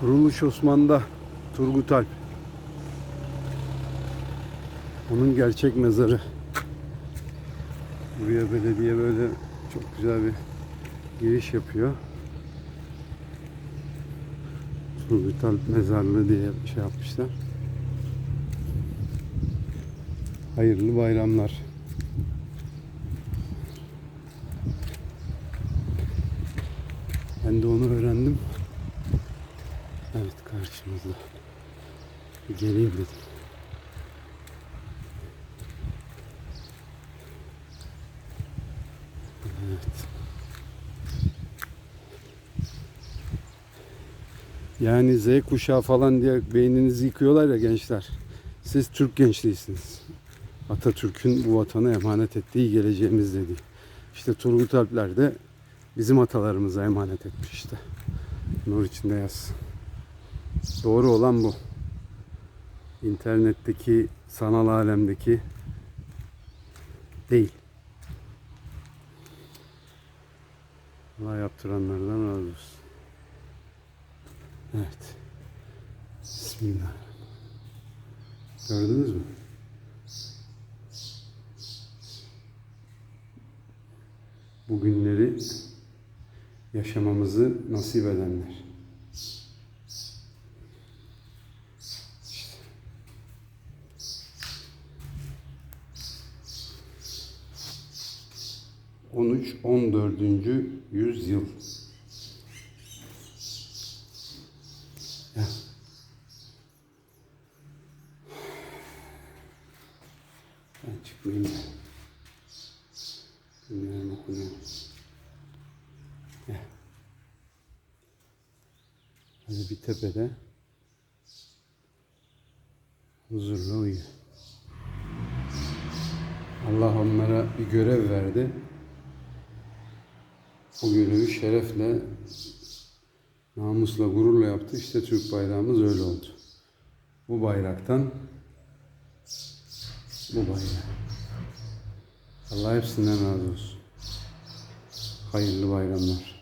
Kuruluş Osman'da Turgut Alp. Onun gerçek mezarı. Buraya belediye böyle çok güzel bir giriş yapıyor. Turgut Alp mezarlığı diye şey yapmışlar. Hayırlı bayramlar. Ben de onu öğrendim. Bir Geleyim dedim. Yani Z kuşağı falan diye beyninizi yıkıyorlar ya gençler. Siz Türk gençliğisiniz. Atatürk'ün bu vatana emanet ettiği geleceğimiz dediği. İşte Turgut Alpler de bizim atalarımıza emanet etmiş işte. Nur içinde yaz. Doğru olan bu. İnternetteki, sanal alemdeki değil. Allah yaptıranlardan razı olsun. Evet. Bismillah. Gördünüz mü? Bu günleri yaşamamızı nasip edenler. 13-14. yüzyıl. Ben çıkmayayım da. Bilmiyorum okunuyor. Hadi bir tepede huzurlu uyuyor. Allah onlara bir görev verdi. O görevi şerefle, namusla, gururla yaptı. İşte Türk bayrağımız öyle oldu. Bu bayraktan bu bayrak. Allah hepsinden razı olsun. Hayırlı bayramlar.